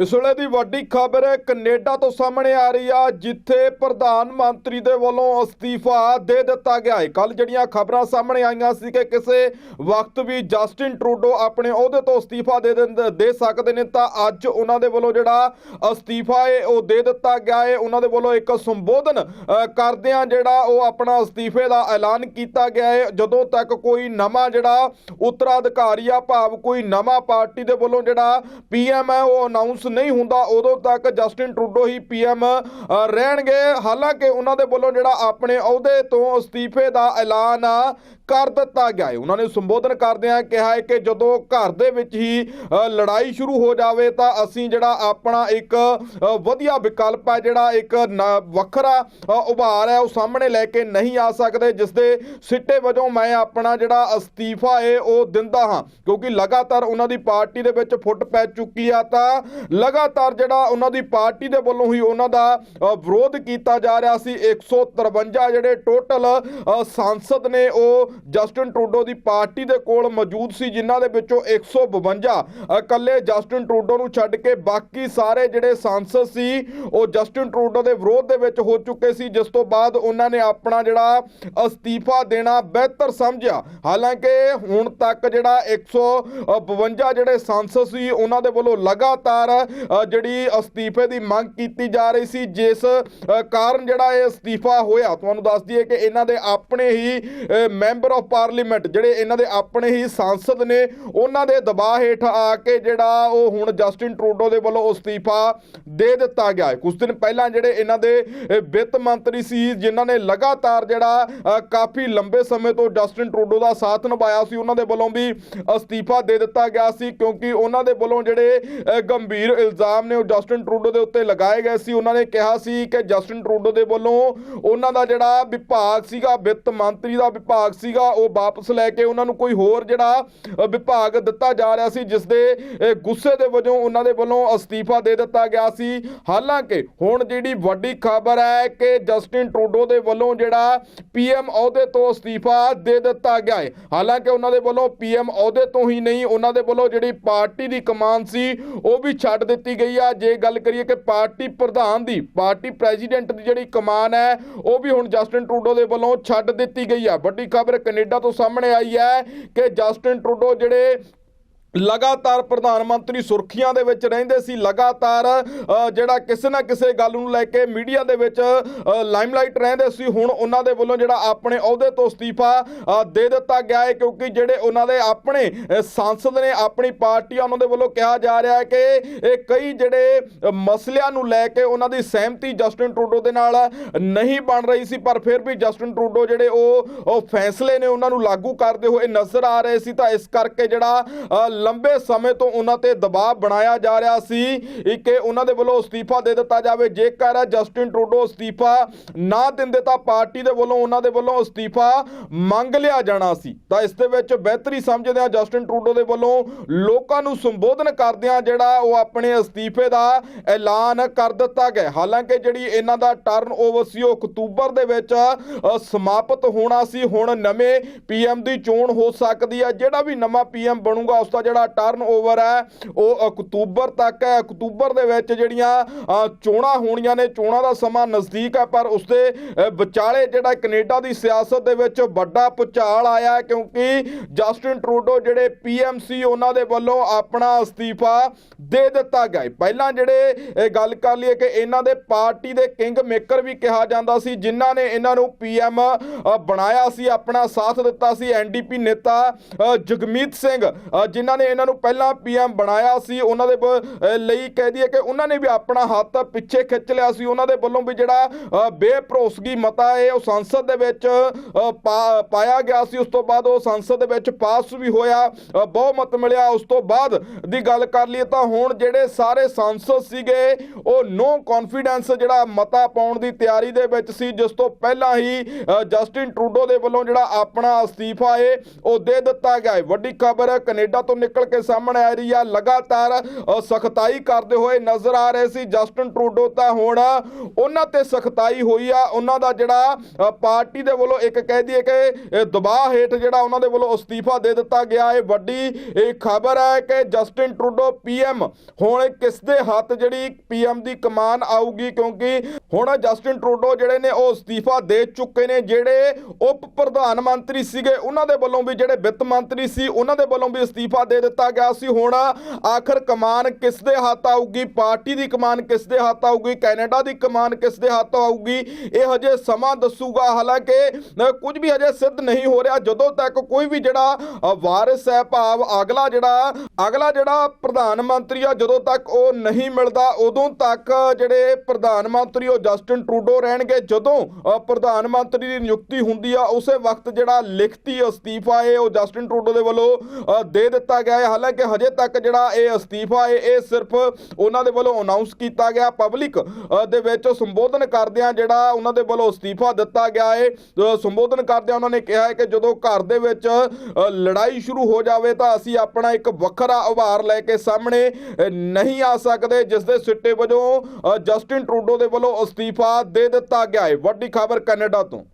ਇਸ ਵੇਲੇ ਦੀ ਵੱਡੀ ਖਬਰ ਕੈਨੇਡਾ ਤੋਂ ਸਾਹਮਣੇ ਆ ਰਹੀ ਆ, ਜਿੱਥੇ ਪ੍ਰਧਾਨ ਮੰਤਰੀ ਦੇ ਵੱਲੋਂ ਅਸਤੀਫਾ ਦੇ ਦਿੱਤਾ ਗਿਆ ਹੈ। ਕੱਲ ਜਿਹੜੀਆਂ ਖਬਰਾਂ ਸਾਹਮਣੇ ਆਈਆਂ ਸੀ ਕਿ ਕਿਸੇ ਵਕਤ ਵੀ ਜਸਟਿਨ ਟਰੂਡੋ ਆਪਣੇ ਅਹੁਦੇ ਤੋਂ ਅਸਤੀਫਾ ਦੇ ਦਿੰਦ- ਦੇ ਸਕਦੇ ਨੇ, ਤਾਂ ਅੱਜ ਉਹਨਾਂ ਦੇ ਵੱਲੋਂ ਜਿਹੜਾ ਅਸਤੀਫਾ ਹੈ, ਉਹ ਦੇ ਦਿੱਤਾ ਗਿਆ ਹੈ। ਉਹਨਾਂ ਦੇ ਵੱਲੋਂ ਇੱਕ ਸੰਬੋਧਨ ਕਰਦਿਆਂ ਜਿਹੜਾ ਉਹ ਆਪਣਾ ਅਸਤੀਫੇ ਦਾ ਐਲਾਨ ਕੀਤਾ ਗਿਆ ਹੈ। ਜਦੋਂ ਤੱਕ ਕੋਈ ਨਵਾਂ ਜਿਹੜਾ ਉੱਤਰਾਧਿਕਾਰੀ ਆ, ਭਾਵ ਕੋਈ ਨਵਾਂ ਪਾਰਟੀ ਦੇ ਵੱਲੋਂ ਜਿਹੜਾ ਪੀਐਮ ਹੈ, ਉਹ ਅਨਾਉਂਸ ਨਹੀਂ ਹੁੰਦਾ, ਉਦੋਂ ਤੱਕ ਜਸਟਿਨ ਟਰੂਡੋ ਹੀ ਪੀਐਮ ਰਹਿਣਗੇ। ਹਾਲਾਂਕਿ ਉਹਨਾਂ ਦੇ ਵੱਲੋਂ ਜਿਹੜਾ ਆਪਣੇ ਅਹੁਦੇ ਤੋਂ ਅਸਤੀਫੇ ਦਾ ਐਲਾਨ ਕਰ ਦਿੱਤਾ ਗਿਆ ਹੈ। ਉਹਨਾਂ ਨੇ ਸੰਬੋਧਨ ਕਰਦਿਆਂ ਕਿਹਾ ਹੈ ਕਿ ਜਦੋਂ ਘਰ ਦੇ ਵਿੱਚ ਹੀ ਲੜਾਈ ਸ਼ੁਰੂ ਹੋ ਜਾਵੇ ਤਾਂ ਅਸੀਂ ਜਿਹੜਾ ਆਪਣਾ ਇੱਕ ਵਧੀਆ ਵਿਕਲਪ ਹੈ, ਜਿਹੜਾ ਇੱਕ ਨ- ਵੱਖਰਾ ਉਭਾਰ ਹੈ, ਉਹ ਸਾਹਮਣੇ ਲੈ ਕੇ ਨਹੀਂ ਆ ਸਕਦੇ। ਜਿਸ ਦੇ ਸਿੱਟੇ ਵਜੋਂ ਮੈਂ ਆਪਣਾ ਜਿਹੜਾ ਅਸਤੀਫਾ ਹੈ, ਉਹ ਦਿੰਦਾ ਹਾਂ। ਕਿਉਂਕਿ ਲਗਾਤਾਰ ਉਹਨਾਂ ਦੀ ਪਾਰਟੀ ਦੇ ਵਿੱਚ ਫੁੱਟ ਪੈ ਚੁੱਕੀ ਆ ਤਾਂ ਲਗਾਤਾਰ ਜਿਹੜਾ ਉਹਨਾਂ ਦੀ ਪਾਰਟੀ ਦੇ ਵੱਲੋਂ ਹੀ ਉਹਨਾਂ ਦਾ ਵਿਰੋਧ ਕੀਤਾ ਜਾ ਰਿਹਾ ਸੀ। 153 ਜਿਹੜੇ ਟੋਟਲ ਸੰਸਦ ਨੇ ਉਹ ਜਸਟਿਨ ਟਰੂਡੋ ਦੀ ਪਾਰਟੀ ਦੇ ਕੋਲ ਮੌਜੂਦ ਸੀ, ਜਿਨ੍ਹਾਂ ਦੇ ਵਿੱਚੋਂ 152 ਇਕੱਲੇ ਜਸਟਿਨ ਟਰੂਡੋ ਨੂੰ ਛੱਡ ਕੇ ਬਾਕੀ ਸਾਰੇ ਜਿਹੜੇ ਸੰਸਦ ਸੀ, ਉਹ ਜਸਟਿਨ ਟਰੂਡੋ ਦੇ ਵਿਰੋਧ ਦੇ ਵਿੱਚ ਹੋ ਚੁੱਕੇ ਸੀ, ਜਿਸ ਤੋਂ ਬਾਅਦ ਉਹਨਾਂ ਨੇ ਆਪਣਾ ਜਿਹੜਾ ਅਸਤੀਫਾ ਦੇਣਾ ਬਿਹਤਰ ਸਮਝਿਆ। ਹਾਲਾਂਕਿ ਹੁਣ ਤੱਕ ਜਿਹੜਾ 152 ਜਿਹੜੇ ਸੰਸਦ ਸੀ, ਉਹਨਾਂ ਦੇ ਵੱਲੋਂ ਲਗਾਤਾਰ ਅ, ਜਿਹੜੀ ਅਸਤੀਫੇ ਦੀ ਮੰਗ ਕੀਤੀ ਜਾ ਰਹੀ ਸੀ ਜਿਸ ਕਾਰਨ ਜਿਹੜਾ ਇਹ ਅਸਤੀਫਾ ਹੋਇਆ ਤੁਹਾਨੂੰ ਦੱਸ ਦਈਏ ਕਿ ਇਹਨਾਂ ਦੇ ਆਪਣੇ ਹੀ ਮੈਂਬਰ ਆਫ ਪਾਰਲੀਮੈਂਟ ਜਿਹੜੇ ਇਹਨਾਂ ਦੇ ਆਪਣੇ ਹੀ ਸੰਸਦ ਨੇ ਉਹਨਾਂ ਦੇ ਦਬਾਅ ਹੇਠ ਆ ਕੇ ਜਿਹੜਾ ਉਹ ਹੁਣ ਜਸਟਿਨ ਟਰੂਡੋ ਦੇ ਵੱਲੋਂ ਅਸਤੀਫਾ ਦੇ ਦਿੱਤਾ ਗਿਆ ਹੈ। ਕੁਝ ਦਿਨ ਪਹਿਲਾਂ ਜਿਹੜੇ ਇਹਨਾਂ ਦੇ ਵਿੱਤ ਮੰਤਰੀ ਸੀ ਜਿਨ੍ਹਾਂ ਨੇ ਲਗਾਤਾਰ ਜਿਹੜਾ ਕਾਫੀ ਲੰਬੇ ਸਮੇਂ ਤੋਂ ਜਸਟਿਨ ਟਰੂਡੋ ਦਾ ਸਾਥ ਨਿਭਾਇਆ ਸੀ ਉਹਨਾਂ ਦੇ ਵੱਲੋਂ ਵੀ ਅਸਤੀਫਾ ਦੇ ਦਿੱਤਾ ਗਿਆ ਸੀ ਕਿਉਂਕਿ ਉਹਨਾਂ ਦੇ ਵੱਲੋਂ ਜਿਹੜੇ ਗੰਭੀਰ ਗੰਭੀਰ ਇਲਜ਼ਾਮ ਨੇ ਉਹ ਜਸਟਿਨ ਟਰੂਡੋ ਦੇ ਉੱਤੇ ਲਗਾਏ ਗਏ ਸੀ। ਉਹਨਾਂ ਨੇ ਕਿਹਾ ਸੀ ਕਿ ਜਸਟਿਨ ਟਰੂਡੋ ਦੇ ਵੱਲੋਂ ਉਹਨਾਂ ਦਾ ਜਿਹੜਾ ਵਿਭਾਗ ਸੀਗਾ, ਵਿੱਤ ਮੰਤਰੀ ਦਾ ਵਿਭਾਗ ਸੀਗਾ, ਉਹ ਵਾਪਸ ਲੈ ਕੇ ਉਹਨਾਂ ਨੂੰ ਕੋਈ ਹੋਰ ਜਿਹੜਾ ਵਿਭਾਗ ਦਿੱਤਾ ਜਾ ਰਿਹਾ ਸੀ ਜਿਸ ਦੇ ਗੁੱਸੇ ਦੇ ਵਜੋਂ ਉਹਨਾਂ ਦੇ ਵੱਲੋਂ ਅਸਤੀਫਾ ਦੇ ਦਿੱਤਾ ਗਿਆ ਸੀ। ਹਾਲਾਂਕਿ ਹੁਣ ਜਿਹੜੀ ਵੱਡੀ ਖਬਰ ਹੈ ਕਿ ਜਸਟਿਨ ਟਰੂਡੋ ਦੇ ਵੱਲੋਂ ਜਿਹੜਾ ਪੀਐਮ ਅਹੁਦੇ ਤੋਂ ਅਸਤੀਫਾ ਦੇ ਦਿੱਤਾ ਗਿਆ ਹੈ। ਹਾਲਾਂਕਿ ਉਹਨਾਂ ਦੇ ਵੱਲੋਂ ਪੀਐਮ ਅਹੁਦੇ ਤੋਂ ਹੀ ਨਹੀਂ, ਉਹਨਾਂ ਦੇ ਵੱਲੋਂ ਜਿਹੜੀ ਪਾਰਟੀ ਦੀ ਕਮਾਨ ਸੀ, ਉਹ ਵੀ ਛੱਡ ਦਿੱਤੀ ਗਈ ਆ। ਜੇ ਗੱਲ ਕਰੀਏ ਕਿ ਪਾਰਟੀ ਪ੍ਰਧਾਨ ਦੀ, ਪਾਰਟੀ ਪ੍ਰੈਜ਼ੀਡੈਂਟ ਦੀ ਜਿਹੜੀ ਕਮਾਨ ਹੈ, ਉਹ ਵੀ ਹੁਣ ਜਸਟਿਨ ਟਰੂਡੋ ਦੇ ਵੱਲੋਂ ਛੱਡ ਦਿੱਤੀ ਗਈ ਆ। ਵੱਡੀ ਖਬਰ ਕੈਨੇਡਾ ਤੋਂ ਸਾਹਮਣੇ ਆਈ ਹੈ ਕਿ ਜਸਟਿਨ ਟਰੂਡੋ ਜਿਹੜੇ ਲਗਾਤਾਰ ਪ੍ਰਧਾਨ ਮੰਤਰੀ ਸੁਰਖੀਆਂ ਦੇ ਵਿੱਚ ਰਹਿੰਦੇ ਸੀ ਲਗਾਤਾਰ ਜਿਹੜਾ ਕਿਸੇ ਨਾ ਕਿਸੇ ਗੱਲ ਨੂੰ ਲੈ ਕੇ ਮੀਡੀਆ ਦੇ ਵਿੱਚ ਲਾਈਮਲਾਈਟ ਰਹਿੰਦੇ ਸੀ। ਹੁਣ ਉਹਨਾਂ ਦੇ ਵੱਲੋਂ ਜਿਹੜਾ ਆਪਣੇ ਅਹੁਦੇ ਤੋਂ ਅਸਤੀਫਾ ਦੇ ਦਿੱਤਾ ਗਿਆ ਹੈ ਕਿਉਂਕਿ ਜਿਹੜੇ ਉਹਨਾਂ ਦੇ ਆਪਣੇ ਅ, ਸੰਸਦ ਨੇ ਆਪਣੀ ਪਾਰਟੀ ਉਹਨਾਂ ਦੇ ਵੱਲੋਂ ਕਿਹਾ ਜਾ ਰਿਹਾ ਹੈ ਕਿ ਇਹ ਕਈ ਜਿਹੜੇ ਮਸਲਿਆਂ ਨੂੰ ਲੈ ਕੇ ਉਹਨਾਂ ਦੀ ਸਹਿਮਤੀ ਜਸਟਿਨ ਟਰੂਡੋ ਦੇ ਨਾਲ ਨਹੀਂ ਬਣ ਰਹੀ ਸੀ ਪਰ ਫਿਰ ਵੀ ਜਸਟਿਨ ਟਰੂਡੋ ਜਿਹੜੇ ਉਹ ਉਹ ਫੈਸਲੇ ਨੇ ਉਹਨਾਂ ਨੂੰ ਲਾਗੂ ਕਰਦੇ ਹੋਏ ਨਜ਼ਰ ਆ ਰਹੇ ਸੀ। ਤਾਂ ਇਸ ਕਰਕੇ ਜਿਹੜਾ ਲੰਬੇ ਸਮੇਂ ਤੋਂ ਉਹਨਾਂ ਤੇ ਦਬਾਅ ਬਣਾਇਆ ਜਾ ਰਿਹਾ ਸੀ। ਕਿ ਉਹਨਾਂ ਦੇ ਵੱਲੋਂ ਅਸਤੀਫਾ ਦੇ ਦਿੱਤਾ ਜਾਵੇ। ਜੇਕਰ ਜਸਟਿਨ ਟਰੂਡੋ ਅਸਤੀਫਾ ਨਾ ਦਿੰਦੇ ਤਾਂ ਪਾਰਟੀ ਦੇ ਵੱਲੋਂ ਉਹਨਾਂ ਦੇ ਵੱਲੋਂ ਅਸਤੀਫਾ ਮੰਗ ਲਿਆ ਜਾਣਾ ਸੀ। ਤਾਂ ਇਸ ਦੇ ਵਿੱਚ ਬਿਹਤਰੀ ਸਮਝਦੇ ਆ ਜਸਟਿਨ ਟਰੂਡੋ ਦੇ ਵੱਲੋਂ ਲੋਕਾਂ ਨੂੰ ਸੰਬੋਧਨ ਕਰਦਿਆਂ ਜਿਹੜਾ ਉਹ ਆਪਣੇ ਅਸਤੀਫੇ ਦਾ ਐਲਾਨ ਕਰ ਦਿੱਤਾ ਗਿਆ। ਹਾਲਾਂਕਿ ਜਿਹੜੀ ਇਹਨਾਂ ਦਾ ਟਰਨ ਓਵਰ ਸੀ, ਉਹ ਅਕਤੂਬਰ ਦੇ ਵਿੱਚ ਸਮਾਪਤ ਹੋਣਾ ਸੀ। ਹੁਣ ਨਵੇਂ ਪੀਐਮ ਦੀ ਚੋਣ ਹੋ ਸਕਦੀ ਹੈ। ਜਿਹੜਾ ਵੀ ਨਵਾਂ ਪੀਐਮ ਬਣੂਗਾ, ਉਸ ਦਾ ਜਿਹੜਾ ਟਰਨ ਓਵਰ ਹੈ ਉਹ ਅਕਤੂਬਰ ਤੱਕ ਹੈ। ਅਕਤੂਬਰ ਦੇ ਵਿੱਚ ਜਿਹੜੀਆਂ ਚੋਣਾਂ ਹੋਣੀਆਂ ਨੇ ਚੋਣਾਂ ਦਾ ਸਮਾਂ ਨਜ਼ਦੀਕ ਹੈ ਪਰ ਉਸ ਦੇ ਵਿਚਾਲੇ ਜਿਹੜਾ ਕੈਨੇਡਾ ਦੀ ਸਿਆਸਤ ਦੇ ਵਿੱਚ ਵੱਡਾ ਪੁਚਾਲ ਆਇਆ ਕਿਉਂਕਿ ਜਸਟਿਨ ਟਰੂਡੋ ਜਿਹੜੇ ਪੀਐਮ ਸੀ ਉਹਨਾਂ ਦੇ ਵੱਲੋਂ ਆਪਣਾ ਅਸਤੀਫਾ ਦੇ ਦਿੱਤਾ ਗਿਆ ਪਹਿਲਾਂ ਜਿਹੜੇ ਇਹ ਗੱਲ ਕਰ ਲਈਏ ਕਿ ਇਹਨਾਂ ਦੇ ਪਾਰਟੀ ਦੇ ਕਿੰਗ ਮੇਕਰ ਵੀ ਕਿਹਾ ਜਾਂਦਾ ਸੀ ਜਿਨ੍ਹਾਂ ਨੇ ਇਹਨਾਂ ਨੂੰ ਪੀਐਮ ਬਣਾਇਆ ਸੀ ਆਪਣਾ ਸਾਥ ਦਿੱਤਾ ਸੀ ਐਨਡੀਪੀ ਨੇਤਾ ਜਗਮੀਤ ਸਿੰਘ ਅ, ਜਿਨ੍ਹਾਂ ਨੇ ਇਹਨਾਂ ਨੂੰ ਪਹਿਲਾਂ ਪੀਐਮ ਬਣਾਇਆ ਸੀ, ਉਹਨਾਂ ਦੇ ਲਈ ਕਹਿ ਦਈਏ ਕਿ ਉਹਨਾਂ ਨੇ ਵੀ ਆਪਣਾ ਹੱਥ ਪਿੱਛੇ ਖਿੱਚ ਲਿਆ ਸੀ। ਉਹਨਾਂ ਦੇ ਵੱਲੋਂ ਵੀ ਜਿਹੜਾ ਬੇਭਰੋਸਗੀ ਮਤਾ ਹੈ, ਉਹ ਸੰਸਦ ਦੇ ਵਿੱਚ ਪਾਇਆ ਗਿਆ ਸੀ। ਉਸ ਤੋਂ ਬਾਅਦ ਉਹ ਸੰਸਦ ਦੇ ਵਿੱਚ ਪਾਸ ਵੀ ਹੋਇਆ ਬਹੁਮਤ ਮਿਲਿਆ। ਉਸ ਤੋਂ ਬਾਅਦ ਦੀ ਗੱਲ ਕਰ ਲਈਏ ਤਾਂ ਹੁਣ ਜਿਹੜੇ ਸਾਰੇ ਸੰਸਦ ਸੀਗੇ, ਉਹ ਨੋ ਕੌਨਫੀਡੈਂਸ ਜਿਹੜਾ ਮਤਾ ਪਾਉਣ ਦੀ ਤਿਆਰੀ ਦੇ ਵਿੱਚ ਸੀ, ਜਿਸ ਤੋਂ ਪਹਿਲਾਂ ਹੀ ਜਸਟਿਨ ਟਰੂਡੋ ਦੇ ਵੱਲੋਂ ਜਿਹੜਾ ਆਪਣਾ ਅਸਤੀਫਾ ਹੈ, ਉਹ ਦੇ ਦਿੱਤਾ ਗਿਆ ਹੈ। ਵੱਡੀ ਖਬਰ ਕੈਨੇਡਾ ਤੋਂ ਨਿਕਲ ਕੇ ਸਾਹਮਣੇ ਆ ਰਹੀ ਆ, ਲਗਾਤਾਰ ਸਖਤਾਈ ਕਰਦੇ ਹੋਏ ਨਜ਼ਰ ਆ ਰਹੇ ਸੀ ਜਸਟਨ ਟਰੂਡੋ ਤਾਂ ਹੁਣ ਉਹਨਾਂ ਤੇ ਸਖਤਾਈ ਹੋਈ ਆ। ਉਹਨਾਂ ਦਾ ਜਿਹੜਾ ਪਾਰਟੀ ਦੇ ਵੱਲੋਂ ਇੱਕ ਕਹਿ ਦਈਏ ਕਿ ਦਬਾਅ ਹੇਠ ਜਿਹੜਾ ਉਹਨਾਂ ਦੇ ਵੱਲੋਂ ਅਸਤੀਫਾ ਦੇ ਦਿੱਤਾ ਗਿਆ ਹੈ। ਵੱਡੀ, ਇਹ ਖਬਰ ਹੈ ਕਿ ਜਸਟਿਨ ਟਰੂਡੋ ਪੀਐਮ ਹੁਣ ਕਿਸ ਦੇ ਹੱਥ ਜਿਹੜੀ ਪੀਐਮ ਦੀ ਕਮਾਨ ਆਊਗੀ? ਕਿਉਂਕਿ ਹੁਣ ਜਸਟਿਨ ਟਰੂਡੋ ਜਿਹੜੇ ਨੇ ਉਹ ਅਸਤੀਫਾ ਦੇ ਚੁੱਕੇ ਨੇ। ਜਿਹੜੇ ਉਪ ਪ੍ਰਧਾਨ ਮੰਤਰੀ ਸੀਗੇ, ਉਹਨਾਂ ਦੇ ਵੱਲੋਂ ਵੀ ਜਿਹੜੇ ਵਿੱਤ ਮੰਤਰੀ ਸੀ, ਉਹਨਾਂ ਦੇ ਵੱਲੋਂ ਵੀ ਅਸਤੀਫਾ ਦੇ ਦਿੱਤਾ ਗਿਆ ਸੀ। ਹੁਣ ਆਖਰ ਕਮਾਨ ਕਿਸ ਦੇ ਹੱਥ ਆਊਗੀ? ਪਾਰਟੀ ਦੀ ਕਮਾਨ ਕਿਸ ਦੇ ਹੱਥ ਆਊਗੀ? ਕੈਨੇਡਾ ਦੀ ਕਮਾਨ ਕਿਸ ਦੇ ਹੱਥ ਆਊਗੀ? ਇਹ ਹਜੇ ਸਮਾਂ ਦੱਸੂਗਾ। ਹਾਲਾਂਕਿ ਅ, ਕੁਝ ਵੀ ਹਜੇ ਸਿੱਧ ਨਹੀਂ ਹੋ ਰਿਹਾ। ਜਦੋਂ ਤੱਕ ਕੋਈ ਵੀ ਜਿਹੜਾ ਵਾਰਿਸ ਹੈ ਭਾਵ ਅਗਲਾ ਜਿਹੜਾ ਅਗਲਾ ਜਿਹੜਾ ਪ੍ਰਧਾਨ ਮੰਤਰੀ ਆ ਜਦੋਂ ਤੱਕ ਉਹ ਨਹੀਂ ਮਿਲਦਾ ਉਦੋਂ ਤੱਕ ਜਿਹੜੇ ਪ੍ਰਧਾਨ ਮੰਤਰੀ ਉਹ ਜਸਟਿਨ ਟਰੂਡੋ ਰਹਿਣਗੇ। ਜਦੋਂ ਪ੍ਰਧਾਨ ਮੰਤਰੀ ਦੀ ਨਿਯੁਕਤੀ ਹੁੰਦੀ ਆ ਉਸੇ ਵਕਤ ਜਿਹੜਾ ਲਿਖਤੀ ਅਸਤੀਫਾ ਹੈ ਉਹ ਜਸਟਿਨ ਟਰੂਡੋ ਦੇ ਵੱਲੋਂ ਦੇ ਦਿੱਤਾ ਗਿਆ। ਹੈ। ਹਾਲਾਂਕਿ ਹਜੇ ਤੱਕ ਜਿਹੜਾ ਇਹ ਅਸਤੀਫਾ ਹੈ, ਇਹ ਸਿਰਫ ਉਹਨਾਂ ਦੇ ਵੱਲੋਂ ਅਨਾਉਂਸ ਕੀਤਾ ਗਿਆ। ਪਬਲਿਕ ਦੇ ਵਿੱਚ ਸੰਬੋਧਨ ਕਰਦਿਆਂ ਜਿਹੜਾ ਉਹਨਾਂ ਦੇ ਵੱਲੋਂ ਅਸਤੀਫਾ ਦਿੱਤਾ ਗਿਆ ਹੈ ਸੰਬੋਧਨ ਕਰਦਿਆਂ ਉਹਨਾਂ ਨੇ ਕਿਹਾ ਹੈ ਕਿ ਜਦੋਂ ਘਰ ਦੇ ਵਿੱਚ ਲੜਾਈ ਸ਼ੁਰੂ ਹੋ ਜਾਵੇ ਤਾਂ ਅਸੀਂ ਆਪਣਾ ਇੱਕ ਵੱਖਰਾ ਉਭਾਰ ਲੈ ਕੇ ਸਾਹਮਣੇ ਨਹੀਂ ਆ ਸਕਦੇ, ਜਿਸ ਦੇ ਸਿੱਟੇ ਵਜੋਂ ਜਸਟਿਨ ਟਰੂਡੋ ਦੇ ਵੱਲੋਂ ਅਸਤੀਫਾ ਦੇ ਦਿੱਤਾ ਗਿਆ ਹੈ। ਵੱਡੀ ਖਬਰ ਕੈਨੇਡਾ ਤੋਂ।